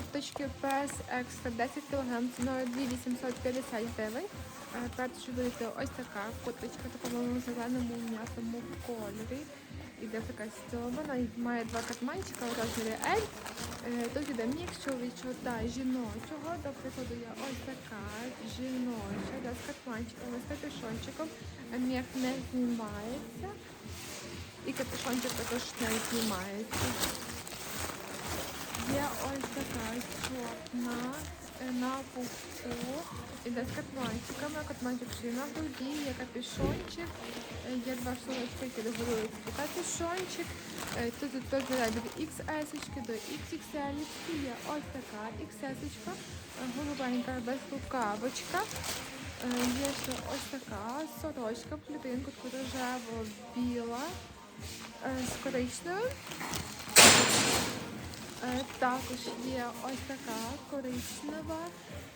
Курточки PS Extra 10 кг, ціною 2850 гривень. Е, Перше буде ось така курточка в такому зеленому м'ятому кольорі. Іде така стьобана, має два карманчика у розмірі L. Е, Тут іде мікс чоловічого жіночого. До прикладу є ось така жіноча, да, з карманчиками, з капюшончиком. Е, Міх не знімається. І капюшончик також не знімається. Є ось така чорна е, на пуху. Іде з катманчиками, катманчик ще на груді, є капюшончик, е, є два шнурочки, які регулюють капюшончик. Е, Тут розміряє від XS до XXL. Є ось така XS, е, голубенька безрукавочка. Е, Є ще ось така сорочка, плітинку, таку рожево-біла е, з коричневим. Е, Також є ось така коричнева,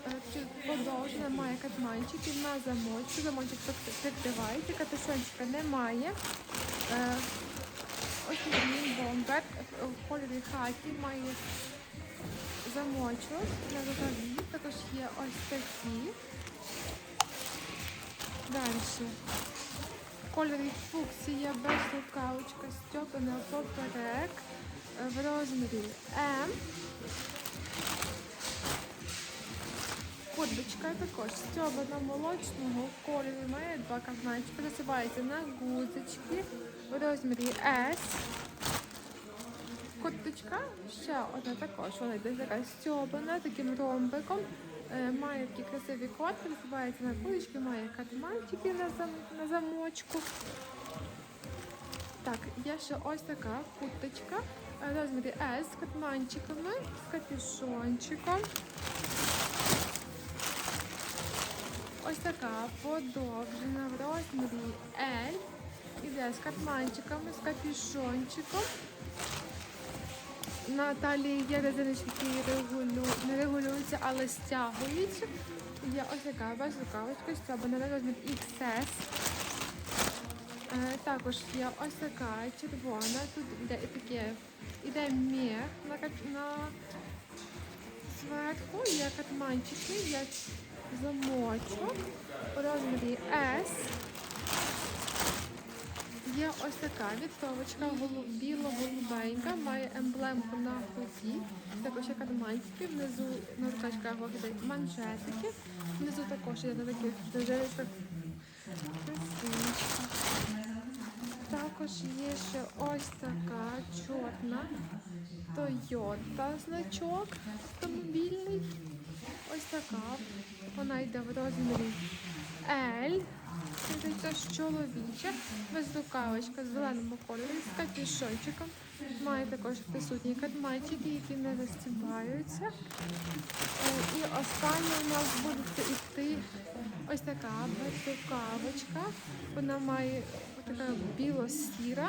е, подовжена, має катманчики на замочку. Замочок прикривається, капюшончика немає. Е, Ось він бомбер в кольорі хакі має замочок на рукаві. Також є ось такі. Далі. В кольорі фуксія без рукавочка, стьопана поперек в розмірі М. Курточка також стьобана молочного кольору, має два карманчики, насипається на гузочки в розмірі S. Курточка ще одна також, вона йде така стьобана таким ромбиком. Е, Має такі красиві корти, насипається на гузочки, має карманчики на, зам, на замочку. Так, є ще ось така курточка в розмірі S з катманчиками, з капюшончиком. Ось така подовжена в розмірі L. Іде з катманчиками, з капюшончиком. На талії є резиночки, які регулю... не регулюються, але стягуються. Є ось така без рукавочка, стьобана на розмір XS. Е, Також є ось така червона. Тут іде і таке, іде мір на, на зверху, є катманчики, є замочок у розмірі S. Є ось така відтовочка біло-голубенька, має емблемку на груді. Також є карманчики, внизу на рукачках виглядають манжетики. Внизу також є на таких красивочка. Також є ще ось така чорна Toyota значок автомобільний. Ось така. Вона йде в розмірі L. Це теж чоловіча, безрукавочка з зеленому кольорі, з капюшончиком. Має також присутні катмайчики, які не розстібаються. Е, І остання у нас буде йти ось така безрукавочка. Вона має така біло-сіра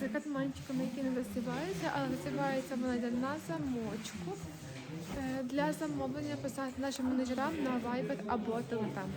з катманчиками, які не розстібаються, але розстібається вона на замочку. Е, Для замовлення писати нашим менеджерам на Viber або Telegram.